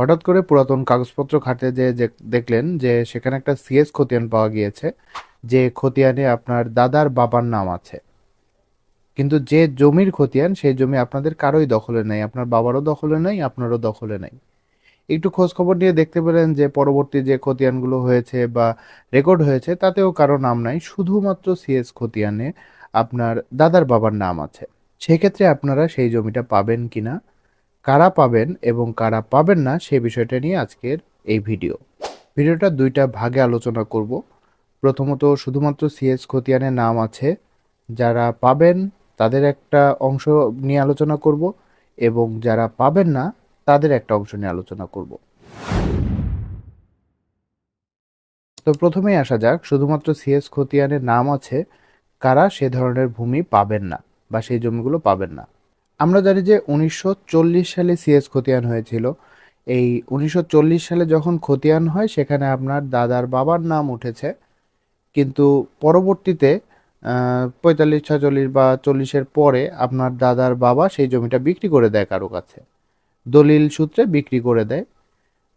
হঠাৎ করে পুরাতন কাগজপত্র ঘাটে যে দেখলেন যে সেখানে একটা সিএস খতিয়ান পাওয়া গিয়েছে, যে খতিয়ানে আপনার দাদার বাবার নাম আছে। কিন্তু যে জমির খতিয়ান, সেই জমি আপনাদের কারোই দখলে নেই, আপনার বাবারও দখলে নেই, আপনারও দখলে নেই। একটু খোঁজ খবর নিয়ে দেখতে পেলেন যে পরবর্তী যে খতিয়ানগুলো হয়েছে বা রেকর্ড হয়েছে, তাতেও কারও নাম নাই, শুধুমাত্র সিএস খতিয়ানে আপনার দাদার বাবার নাম আছে। সেক্ষেত্রে আপনারা সেই জমিটা পাবেন কিনা? কারা পাবেন এবং কারা পাবেন না সেই বিষয়টা নিয়ে আজকের এই ভিডিও। ভিডিওটা দুইটা ভাগে আলোচনা করব। প্রথমত শুধুমাত্র সিএস খতিয়ানের নাম আছে, যারা পাবেন তাদের একটা অংশ নিয়ে আলোচনা করব এবং যারা পাবেন না তাদের একটা অংশ নিয়ে আলোচনা করব। তো প্রথমেই আসা যাক, শুধুমাত্র সিএস খতিয়ানের নাম আছে, কারা সে ধরনের ভূমি পাবেন না বা সেই জমিগুলো পাবেন না। আমরা জানি যে উনিশশো চল্লিশ সালে সিএস খতিয়ান হয়েছিল। এই উনিশশো চল্লিশ সালে যখন খতিয়ান হয়, সেখানে আপনার দাদার বাবার নাম উঠেছে। কিন্তু পরবর্তীতে পঁয়তাল্লিশ ছচল্লিশ বা চল্লিশের পরে আপনার দাদার বাবা সেই জমিটা বিক্রি করে দেয় কারও কাছে। দলিল সূত্রে বিক্রি করে দেয়।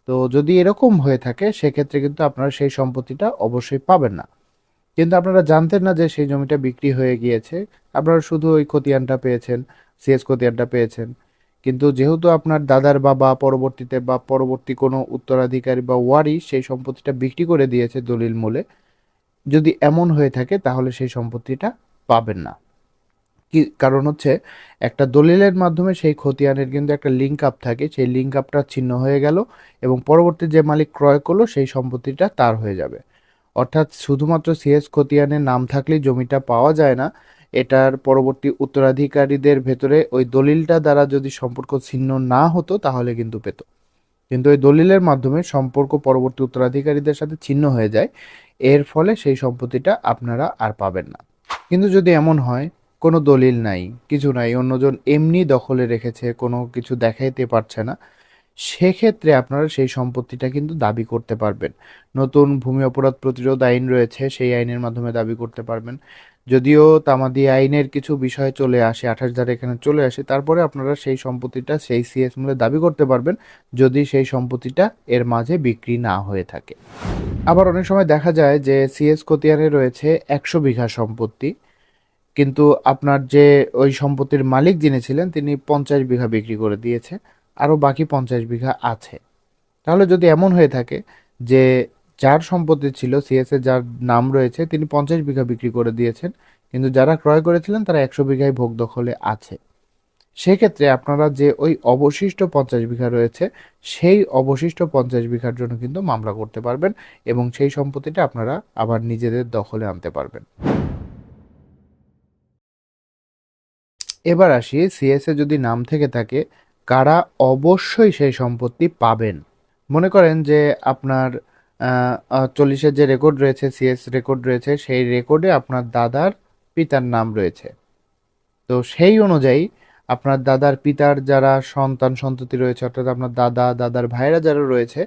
তো যদি এরকম হয়ে থাকে, সেক্ষেত্রে কিন্তু আপনারা সেই সম্পত্তিটা অবশ্যই পাবেন না। কিন্তু আপনারা জানতেন না যে সেই জমিটা বিক্রি হয়ে গিয়েছে। আপনারা শুধু ওই খতিয়ানটা পেয়েছেন সিএস খতিয়ানটা পেয়েছেন। কিন্তু যেহেতু আপনার দাদার বাবা পরবর্তীতে বা পরবর্তী কোনো উত্তরাধিকারী বা ওয়ারি সেই সম্পত্তিটা বিক্রি করে দিয়েছে দলিল মূলে, যদি এমন হয়ে থাকে তাহলে সেই সম্পত্তিটা পাবেন না। কি কারণ হচ্ছে, একটা দলিলের মাধ্যমে সেই খতিয়ানের কিন্তু একটা লিঙ্ক আপ থাকে, সেই লিঙ্ক আপটা ছিন্ন হয়ে গেল এবং পরবর্তী যে মালিক ক্রয় করল সেই সম্পত্তিটা তার হয়ে যাবে। অর্থাৎ শুধুমাত্র সিএস খতিয়ানের নাম থাকলেই জমিটা পাওয়া যায় না, এটার পরবর্তী উত্তরাধিকারীদের ভেতরে ওই দলিলটা দ্বারা যদি সম্পর্ক ছিন্ন না হতো তাহলে কিন্তু পেত। কিন্তু ওই দলিলের মাধ্যমে সম্পর্ক পরবর্তী উত্তরাধিকারীদের সাথে ছিন্ন হয়ে যায়, এর ফলে সেই সম্পত্তিটা আপনারা আর পাবেন না। কিন্তু যদি এমন হয়, কোনো দলিল নাই, কিছু নাই, অন্যজন এমনি দখলে রেখেছে, কোনো কিছু দেখাইতে পারছে না সেক্ষেত্রে আপনারা সেই সম্পত্তিটা কিন্তু দাবি করতে পারবেন। নতুন ভূমি অপরাধ প্রতিরোধ আইন রয়েছে, সেই আইনের মাধ্যমে দাবি করতে পারবেন। যদিও তামাদি আইনের কিছু বিষয় চলে আসে, আঠাশ ধারে এখানে চলে আসে, তারপরে আপনারা সেই সম্পত্তিটা সেই সিএস মূল্যে দাবি করতে পারবেন, যদি সেই সম্পত্তিটা এর মাঝে বিক্রি না হয়ে থাকে। আবার অনেক সময় দেখা যায় যে সিএস খতিয়ানে রয়েছে একশো বিঘা সম্পত্তি, কিন্তু আপনার যে ওই সম্পত্তির মালিক যিনি ছিলেন, তিনি পঞ্চাশ বিঘা বিক্রি করে দিয়েছে। আরও বাকি পঞ্চাশ বিঘা আছে। তাহলে যদি এমন হয়ে থাকে যে যার সম্পত্তি ছিল সিএসএ যার নাম রয়েছে, তিনি পঞ্চাশ বিঘা বিক্রি করে দিয়েছেন, কিন্তু যারা ক্রয় করেছিলেন, তারা একশো বিঘায় ভোগ দখলে আছে। সেক্ষেত্রে আপনারা যে ওই অবশিষ্ট পঞ্চাশ বিঘা রয়েছে, সেই অবশিষ্ট পঞ্চাশ বিঘার জন্য কিন্তু মামলা করতে পারবেন এবং সেই সম্পত্তিটা আপনারা আবার নিজেদের দখলে আনতে পারবেন। এবার আসি সিএসএ যদি নাম থেকে থাকে কারা অবশ্যই সেই সম্পত্তি পাবেন। মনে করেন যে আপনার চল্লিশের যে রেকর্ড রয়েছে সিএস রেকর্ড রয়েছে, সেই রেকর্ডে আপনার দাদার পিতার নাম রয়েছে। তো সেই অনুযায়ী আপনার দাদার পিতার যারা সন্তান, সন্ততি রয়েছে, অর্থাৎ আপনার দাদা, দাদার ভাইরা যারা রয়েছে,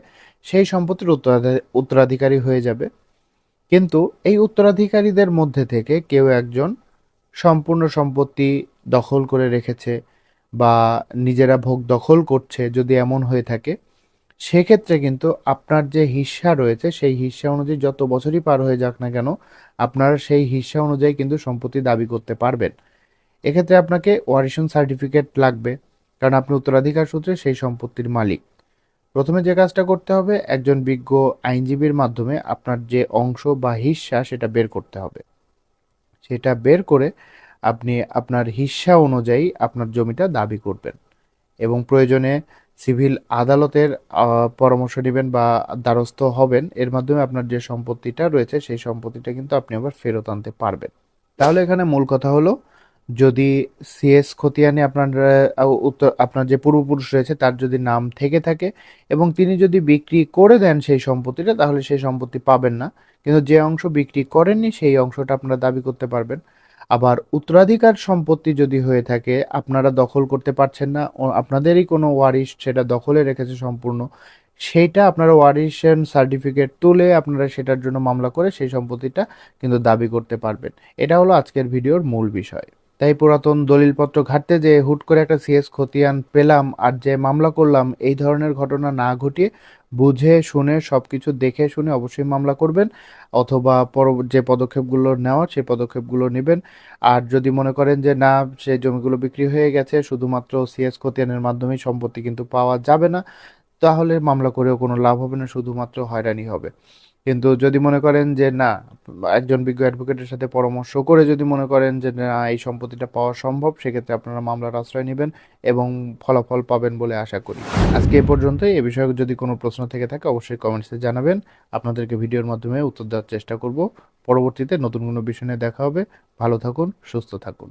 সেই সম্পত্তির উত্তরাধিকারী হয়ে যাবে। কিন্তু এই উত্তরাধিকারীদের মধ্যে থেকে কেউ একজন সম্পূর্ণ সম্পত্তি দখল করে রেখেছে বা নিজেরা ভোগ দখল করছে যদি এমন হয়ে থাকে, সেক্ষেত্রে কিন্তু আপনার যে হিস্সা রয়েছে, সেই হিস্সা অনুযায়ী যত বছরই পার হয়ে যাক না কেন, আপনারা সেই হিস্সা অনুযায়ী কিন্তু সম্পত্তি দাবি করতে পারবেন। এক্ষেত্রে আপনাকে ওয়ারিশন সার্টিফিকেট লাগবে, কারণ আপনি উত্তরাধিকার সূত্রে সেই সম্পত্তির মালিক। প্রথমে যে কাজটা করতে হবে, একজন বিজ্ঞ আইনজীবীর মাধ্যমে আপনার যে অংশ বা হিস্সা সেটা বের করতে হবে। সেটা বের করে আপনি আপনার হিস্সা অনুযায়ী আপনার জমিটা দাবি করবেন এবং প্রয়োজনে সিভিল আদালতের পরামর্শ নেবেন বা দ্বারস্থ হবেন। এর মাধ্যমে আপনার যে সম্পত্তিটা রয়েছে সেই সম্পত্তিটা কিন্তু আপনি আবার ফেরত আনতে পারবেন। তাহলে এখানে মূল কথা হলো, যদি সিএস খতিয়ানে আপনার উত্তর আপনার যে পূর্বপুরুষ রয়েছে তার যদি নাম থেকে থাকে এবং তিনি যদি বিক্রি করে দেন সেই সম্পত্তিটা, তাহলে সেই সম্পত্তি পাবেন না। কিন্তু যে অংশ বিক্রি করেননি সেই অংশটা আপনারা দাবি করতে পারবেন। আবার উত্তরাধিকার সম্পত্তি যদি হয়ে থাকে, আপনারা দখল করতে পারছেন না আপনাদেরই কোনো ওয়ারিশ সেটা দখলে রেখেছে সম্পূর্ণ, সেইটা আপনারা ওয়ারিশন সার্টিফিকেট তুলে আপনারা সেটার জন্য মামলা করে সেই সম্পত্তিটা কিন্তু দাবি করতে পারবেন। এটা হলো আজকের ভিডিওর মূল বিষয়। তাই পুরাতন দলিলপত্র ঘাটতে যে হুট করে একটা সিএস খতিয়ান পেলাম আর যে মামলা করলাম, এই ধরনের ঘটনা না ঘটিয়ে বুঝে, শুনে সব কিছু দেখে, শুনে অবশ্যই মামলা করবেন অথবা পর, যে পদক্ষেপগুলো নেওয়া সেই পদক্ষেপগুলো নেবেন। আর যদি মনে করেন যে না, সে জমিগুলো বিক্রি হয়ে গেছে, শুধুমাত্র সিএস খতিয়ানের মাধ্যমেই সম্পত্তি কিন্তু পাওয়া যাবে না, তাহলে মামলা করেও কোনো লাভ হবে না, শুধুমাত্র হয়রানি হবে। কিন্তু যদি মনে করেন যে না, একজন বিজ্ঞ অ্যাডভোকেটের সাথে পরামর্শ করে যদি মনে করেন যে না, এই সম্পত্তিটা পাওয়া সম্ভব, সেক্ষেত্রে আপনারা মামলার আশ্রয় নেবেন এবং ফলাফল পাবেন বলে আশা করি। আজকে এ পর্যন্তই। এ বিষয়ে যদি কোনো প্রশ্ন থেকে থাকে, অবশ্যই কমেন্টসে জানাবেন। আপনাদেরকে ভিডিওর মাধ্যমে উত্তর দেওয়ার চেষ্টা করব। পরবর্তীতে নতুন কোনো বিষয় নিয়ে দেখা হবে। ভালো থাকুন, সুস্থ থাকুন।